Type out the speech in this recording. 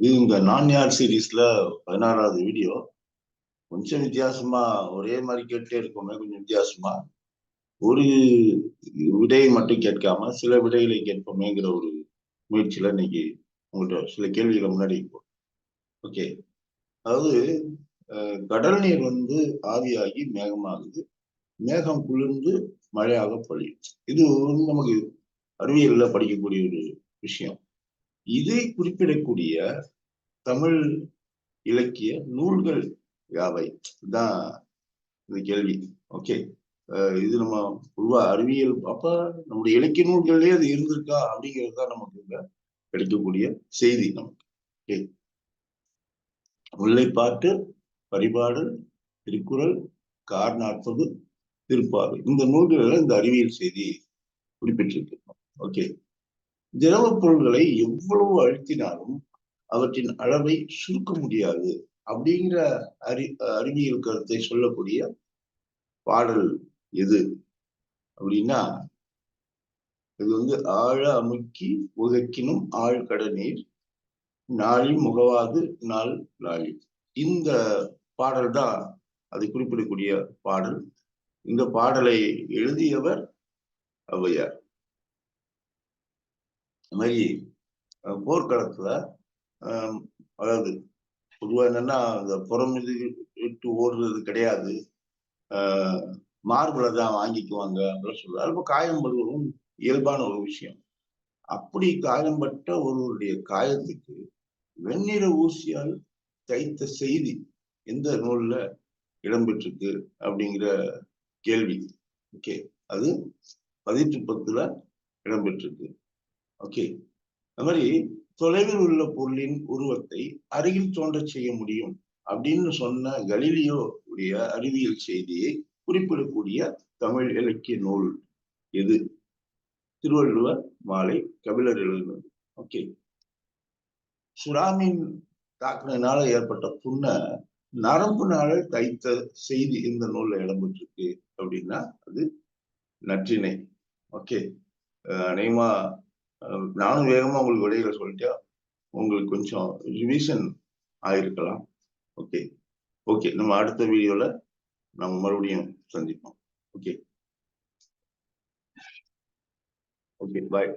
இது இந்த நான் யார் சீரீஸ்ல பதினாறாவது வீடியோ. கொஞ்சம் வித்தியாசமா ஒரே மாதிரி கேட்டே இருக்கோமே கொஞ்சம் வித்தியாசமா. ஒரு விடையை மட்டும் கேட்காம சில விடைகளை கேட்போமேங்கிற ஒரு முயற்சியில இன்னைக்கு உங்கள்கிட்ட சில கேள்விகளை முன்னாடி ஓகே. அதாவது கடல் நீர் வந்து ஆவியாகி மேகமாகுது. மேகம் குளிர்ந்து மழையாக பொழியும் இது வந்து நமக்கு அறிவியல்ல படிக்கக்கூடிய ஒரு விஷயம். இதை குறிப்பிடக்கூடிய தமிழ் இலக்கிய நூல்கள் யாவை? தான் இந்த கேள்வி. ஓகே இது நம்ம பொதுவா அறிவியல் அப்ப நம்முடைய இலக்கிய நூல்கள்லயே அது இருந்திருக்கா அப்படிங்கிறது தான் நமக்கு கிடைக்கக்கூடிய செய்தி நமக்கு. ஓகே முல்லைப்பாட்டு பரிபாடல் திருக்குறள் கார் நாற்பது திருப்பாறு இந்த நூல்களில் இந்த அறிவியல் செய்தி குறிப்பிட்டிருக்கு. ஓகே திரவ பொருள்களை எவ்வளவு அழுத்தினாலும் அவற்றின் அளவை சுருக்க முடியாது அப்படிங்கிற அறி அறிவியல் கருத்தை சொல்லக்கூடிய பாடல் எது? அப்படின்னா இது வந்து ஆழ அமுக்கி உதக்கினும் ஆழ் கடநீர் நாளி முகவாது நாள் நாளி இந்த பாடல் தான் அதை குறிப்பிடக்கூடிய பாடல். இந்த பாடலை எழுதியவர் ஔவையார். இந்த மாதிரி போர்க்களத்துல அதாவது பொதுவா என்னன்னா அந்த புறம் இது விட்டு ஓடுறது கிடையாது. மார்புல தான் வாங்கிக்குவாங்க அப்படின்னு சொல்றாரு ரொம்ப காயம் படுவதும் இயல்பான ஒரு விஷயம். அப்படி காயம்பட்ட ஒருவருடைய காயத்துக்கு வெண்ணிற ஊசியால் தைத்த செய்தி எந்த நூல்ல இடம்பெற்றிருக்கு அப்படிங்கிற கேள்வி. ஓகே. அது பதிற்று பத்துல இடம்பெற்றிருக்கு. ஓகே அது மாதிரி தொலைவில் உள்ள பொருளின் உருவத்தை அருகில் தோன்றச் செய்ய முடியும் அப்படின்னு சொன்ன கலிலியோ உடைய அறிவியல் செய்தியை குறிப்பிடக்கூடிய தமிழ் இலக்கிய நூல் எது? திருவள்ளுவர் மாலை கபிலர் எழுதினது ஓகே சுறாமின் தாக்கினால ஏற்பட்ட புண்ண நாளில் தைத்த செய்தி இந்த நூல்ல இடம்பெற்றிருக்கு அப்படின்னா அது நற்றினை ஓகே அநேகமா நானும் வேகமா உங்களுக்கு விடையில சொல்லிட்டா உங்களுக்கு கொஞ்சம் ரிவிஷன் ஆயிருக்கலாம். ஓகே ஓகே நம்ம அடுத்த வீடியோல நம்ம மறுபடியும் சந்திப்போம். Okay okay bye